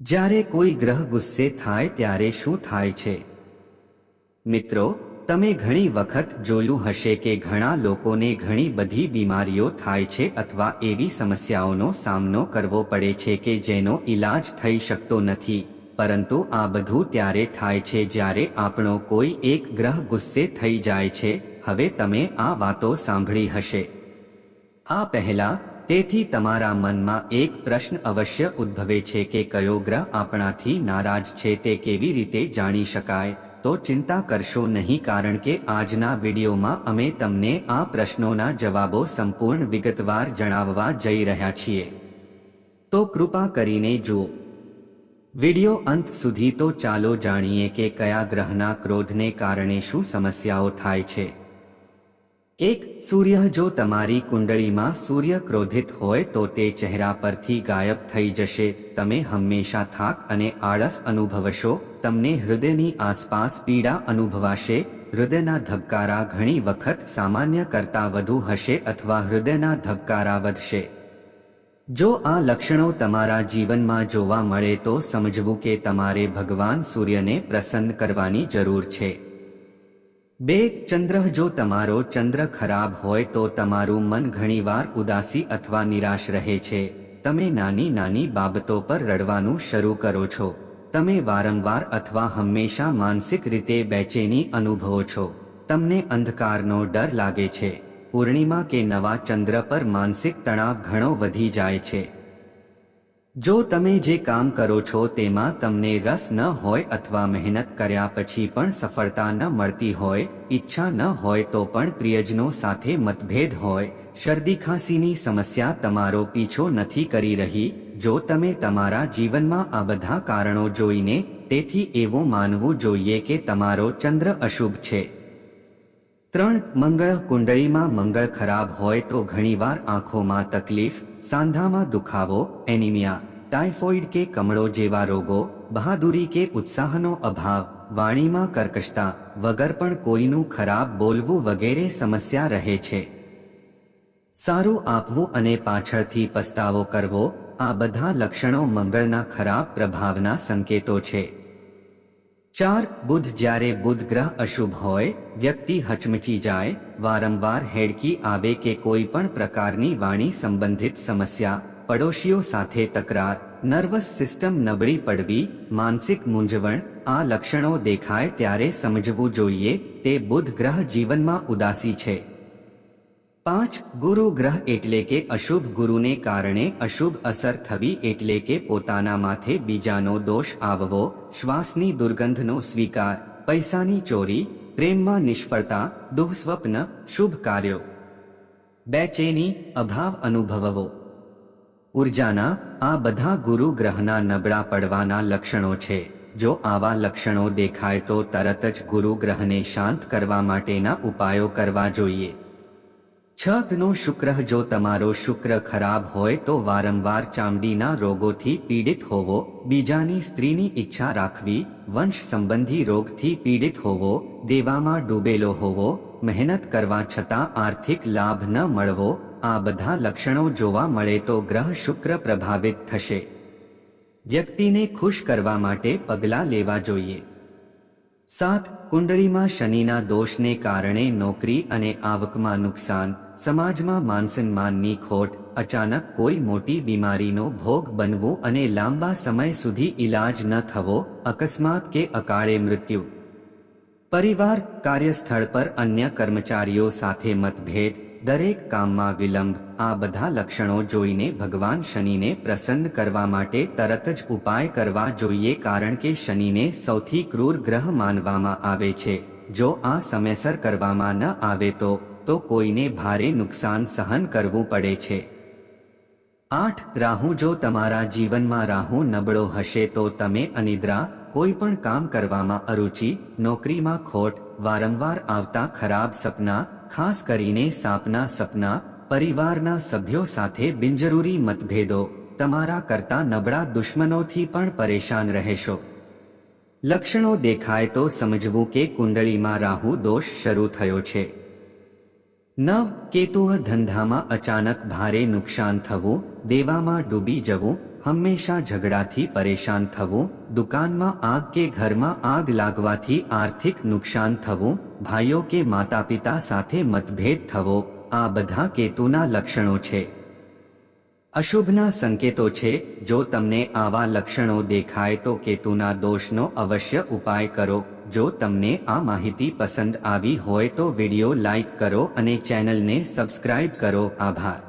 જ્યારે કોઈ ગ્રહ ગુસ્સે થાય ત્યારે શું થાય છે? મિત્રો, તમે ઘણી વખત જોયું હશે કે ઘણા લોકોને ઘણી બધી બીમારીઓ થાય છે અથવા એવી સમસ્યાઓનો સામનો કરવો પડે છે કે જેનો ઈલાજ થઈ શકતો નથી. પરંતુ આ બધું ત્યારે થાય છે જ્યારે આપણો કોઈ એક ગ્રહ ગુસ્સે થઈ જાય છે. હવે તમે આ વાતો સાંભળી હશે. આ પહેલા તેથી તમારા મનમાં એક પ્રશ્ન અવશ્ય ઉદ્ભવે છે કે કયો ગ્રહ આપણાથી નારાજ છે તે કેવી રીતે જાણી શકાય? તો ચિંતા કરશો નહીં કારણ કે આજના વિડીયોમાં અમે તમને આ પ્રશ્નોના જવાબો સંપૂર્ણ વિગતવાર જણાવવા જઈ રહ્યા છીએ. તો કૃપા કરીને જુઓ. વિડિયો અંત સુધી તો ચાલો જાણીએ કે કયા ગ્રહના ક્રોધને કારણે શું સમસ્યાઓ થાય છે. એક સૂર્ય જો તમારી કુંડળીમાં સૂર્ય ક્રોધિત હોય તો તે ચહેરા પરથી ગાયબ થઈ જશે. તમે હંમેશા થાક અને આળસ અનુભવશો. તમને હૃદયની આસપાસ પીડા અનુભવાશે. હૃદયના ધબકારા ઘણી વખત સામાન્ય કરતાં વધુ હશે અથવા હૃદયના ધબકારા વધશે. જો આ લક્ષણો તમારા જીવનમાં જોવા મળે તો સમજવું કે તમારે ભગવાન સૂર્યને પ્રસન્ન કરવાની જરૂર છે. બે ચંદ્ર, જો તમારો ચંદ્ર ખરાબ હોય તો તમારું મન ઘણીવાર ઉદાસી અથવા નિરાશ રહે છે. તમે નાની નાની બાબતો પર રડવાનું શરૂ કરો છો. તમે વારંવાર અથવા હંમેશા માનસિક રીતે બેચેની અનુભવો છો. તમને અંધકારનો ડર લાગે છે. પૂર્ણિમા કે નવા ચંદ્ર પર માનસિક તણાવ ઘણો વધી જાય છે. જો તમે જે કામ કરો છો તેમાં તમને રસ ન હોય અથવા મહેનત કર્યા પછી પણ સફળતા ન મળતી હોય, ઈચ્છા ન હોય તો પણ પ્રિયજનો સાથે મતભેદ હોય, શરદી ખાંસીની સમસ્યા તમારો પીછો નથી કરી રહી, જો તમે તમારા જીવનમાં આ બધા કારણો જોઈને તેથી એવું માનવું જોઈએ કે તમારો ચંદ્ર અશુભ છે. ત્રણ, મંગળ કુંડળીમાં મંગળ ખરાબ હોય તો ઘણીવાર આંખોમાં તકલીફ, સાંધામાં દુખાવો, એનિમિયા ટાઇફોઇડ કે કમળો જેવા રોગો બહાદુરી કે ઉત્સાહનો અભાવ, વાણીમાં કર્કશતા વગર પણ કોઈનું ખરાબ બોલવું વગેરે સમસ્યા રહે છે. સારું આપવું અને પાછળથી પસ્તાવો કરવો, આ બધા લક્ષણો મંગળના ખરાબ પ્રભાવના સંકેતો છે. ચાર, બુધ જ્યારે બુધ ગ્રહ અશુભ હોય, વ્યક્તિ હચમચી જાય, વારંવાર હેડકી આવે કે કોઈ પણ પ્રકારની વાણી સંબંધિત સમસ્યા પડોશીઓ સાથે તકરાર, નર્વસ સિસ્ટમ નબળી પડવી, માનસિક મૂંઝવણ, આ લક્ષણો દેખાય ત્યારે સમજવું જોઈએ, તે બુધ ગ્રહ જીવનમાં ઉદાસી છે. પાંચ, ગુરુ ગ્રહ એટલે કે અશુભ ગુરુને કારણે અશુભ અસર થવી એટલે કે પોતાના માથે બીજાનો દોષ આવવો, શ્વાસની દુર્ગંધનો સ્વીકાર, પૈસાની ચોરી, પ્રેમમાં નિષ્ફળતા, દુઃસ્વપ્ન, શુભ કાર્યો. બેચેની અભાવ અનુભવવો. ઉર્જાના આ બધા ગુરુ ગ્રહના નબળા પડવાના લક્ષણો છે. જો આવા લક્ષણો દેખાય તો તરત જ ગુરુ ગ્રહને શાંત કરવા માટેના ઉપાયો કરવા જોઈએ. છ શુક્ર જો તમારો શુક્ર ખરાબ હોય તો વારંવાર ચામડીના રોગોથી પીડિત હોવો, બીજાની સ્ત્રીની ઈચ્છા રાખવી, વંશ સંબંધી રોગથી પીડિત હોવો, દેવામાં ડૂબેલો હોવો, મહેનત કરવા છતાં આર્થિક લાભ ન મળવો આ બધા લક્ષણો જોવા મળે તો ગ્રહ શુક્ર પ્રભાવિત થશે. વ્યક્તિને ખુશ કરવા માટે પગલાં લેવા જોઈએ. સાત, કુંડળીમાં શનિના દોષને કારણે નોકરી અને આવકમાં નુકસાન, સમાજમાં માનસન્માનની ખોટ, અચાનક કોઈ મોટી બીમારીનો ભોગ બનવું અને લાંબા સમય સુધી ઈલાજ ન થવો, અકસ્માત કે અકાળે મૃત્યુ. પરિવાર, કાર્યસ્થળ પર અન્ય કર્મચારીઓ સાથે મતભેદ દરેક કામમાં વિલંબ, આ બધા લક્ષણો જોઈને ભગવાન શનિને પ્રસન્ન કરવા માટે તરત જ ઉપાય કરવા જોઈએ કારણ કે શનિને સૌથી ક્રૂર ગ્રહ માનવામાં આવે છે. જો આ સમયસર કરવામાં ન આવે તો તો કોઈને ભારે નુકસાન સહન કરવું પડે છે. આઠ, રાહુ જો તમારા જીવનમાં રાહુ નબળો હશે તો તમે અનિદ્રા, કોઈ પણ કામ કરવામાં અરુચિ, નોકરીમાં ખોટ, વારંવાર આવતા ખરાબ સપના ખાસ કરીને સાપના સપના, પરિવારના સભ્યો સાથે બિનજરૂરી મતભેદો, તમારા કરતા નબળા દુશ્મનોથી પણ પરેશાન રહેશો. લક્ષણો દેખાય તો સમજવું કે કુંડળીમાં રાહુ દોષ શરૂ થયો છે. નવ, કેતુહ ધંધામાં અચાનક ભારે નુકસાન થવું, દેવામાં ડૂબી જવું, હંમેશા ઝઘડાથી પરેશાન થવું દુકાનમાં આગ કે ઘરમાં આગ લાગવાથી આર્થિક નુકસાન થવું, ભાઈઓ કે માતા પિતા સાથે મતભેદ થવો, આ બધા કેતુના લક્ષણો છે. અશુભના સંકેતો છે, જો તમને આવા લક્ષણો દેખાય તો કેતુના દોષનો અવશ્ય ઉપાય કરો. જો તમને આ માહિતી પસંદ આવી હોય તો વીડિયો લાઈક કરો અને ચેનલને સબસ્ક્રાઇબ કરો. આભાર.